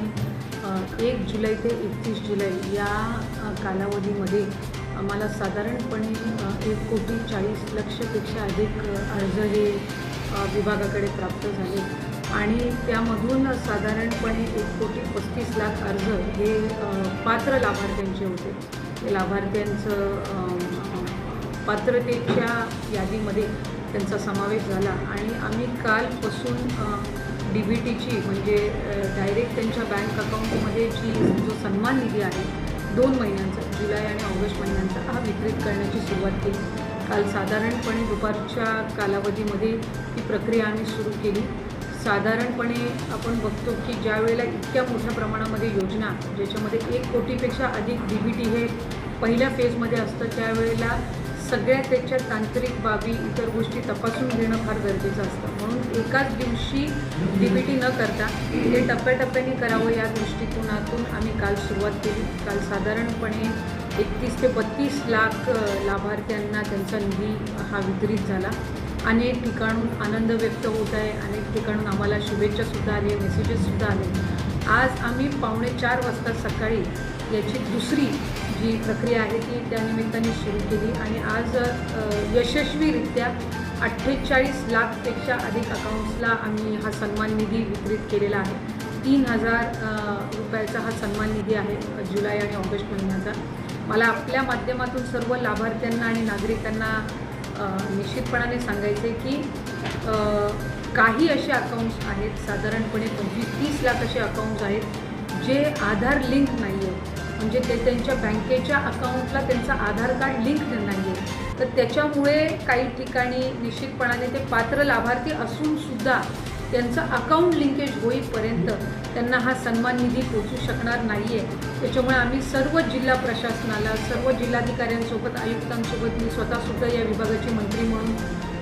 आणि एक जुलै ते एकतीस जुलै या कालावधीमध्ये आम्हाला साधारणपणे एक कोटी चाळीस लक्षपेक्षा अधिक अर्ज हे विभागाकडे प्राप्त झाले. आणि त्यामधून साधारणपणे एक कोटी पस्तीस लाख अर्ज हे पात्र लाभार्थ्यांचे होते. ते लाभार्थ्यांचं पात्रतेच्या यादीमध्ये त्यांचा समावेश झाला. आणि आम्ही कालपासून डी बी टीची म्हणजे डायरेक्ट त्यांच्या बँक अकाउंटमध्ये जी जो सन्मान निधी आहे दोन महिन्यांचा जुलै आणि ऑगस्ट महिन्यांचा हा वितरित करण्याची सुरुवात केली. काल साधारणपणे दुपारच्या कालावधीमध्ये ती प्रक्रिया आम्ही सुरू केली. साधारणपणे आपण बघतो की ज्या वेळेला इतक्या मोठ्या प्रमाणामध्ये योजना ज्याच्यामध्ये एक कोटीपेक्षा अधिक डी बी टी हे पहिल्या फेजमध्ये असतं त्यावेळेला सगळ्या त्याच्या तांत्रिक बाबी इतर गोष्टी तपासून घेणं फार गरजेचं असतं. म्हणून एकाच दिवशी डीबीटी न करता ते टप्प्याटप्प्याने करावं या दृष्टिकोनातून आम्ही काल सुरुवात केली. काल साधारणपणे एकतीस ते बत्तीस लाख लाभार्थ्यांना त्यांचा निधी हा वितरित झाला. अनेक ठिकाणून आनंद व्यक्त होत आहे. अनेक ठिकाणून आम्हाला शुभेच्छासुद्धा आले मेसेजेससुद्धा आले. आज आम्ही पावणे चार वाजता सकाळी याची दुसरी जी प्रक्रिया आहे ती त्या निमित्ताने सुरू केली आणि आज यशस्वीरित्या अठ्ठेचाळीस लाखपेक्षा अधिक अकाउंट्सला आम्ही हा सन्मान निधी वितरित केलेला आहे. तीन हजार रुपयाचा हा सन्मान निधी आहे जुलै आणि ऑगस्ट महिन्याचा. मला आपल्या माध्यमातून सर्व लाभार्थ्यांना आणि नागरिकांना निश्चितपणाने सांगायचे की काही असे अकाउंट्स आहेत साधारणपणे पंचवीस तीस लाख असे अकाउंट्स आहेत जे आधार लिंक नाही आहे म्हणजे ते त्यांच्या बँकेच्या अकाउंटला त्यांचा आधार कार्ड लिंक नाही आहे तर त्याच्यामुळे काही ठिकाणी निश्चितपणाने ते पात्र लाभार्थी असूनसुद्धा त्यांचं अकाउंट लिंकेज होईपर्यंत त्यांना हा सन्मान निधी पोचू शकणार नाही आहे त्याच्यामुळे आम्ही सर्व जिल्हा प्रशासनाला सर्व जिल्हाधिकाऱ्यांसोबत आयुक्तांसोबत मी स्वतःसुद्धा या विभागाची मंत्री म्हणून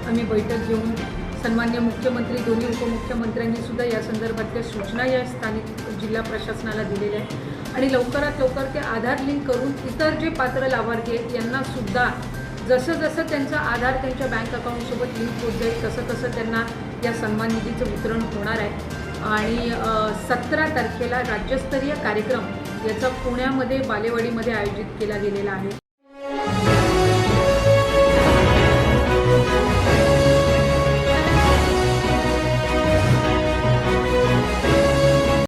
आम्ही बैठक घेऊन सन्मान्य मुख्यमंत्री दोन्ही उपमुख्यमंत्र्यांनीसुद्धा या संदर्भातल्या सूचना या स्थानिक जिल्हा प्रशासनाला दिलेल्या आहेत. आणि लवकरात लवकर ते आधार लिंक करून इतर जे पात्र लाभार्थी आहेत यांनासुद्धा जसं जसं त्यांचा आधार त्यांच्या बँक अकाउंटसोबत लिंक होत जाईल तसं तसं त्यांना या सन्मान निधीचं वितरण होणार आहे. आणि सतरा तारखेला राज्यस्तरीय कार्यक्रम याचा पुण्यामध्ये बालेवाडीमध्ये आयोजित केला गेलेला आहे.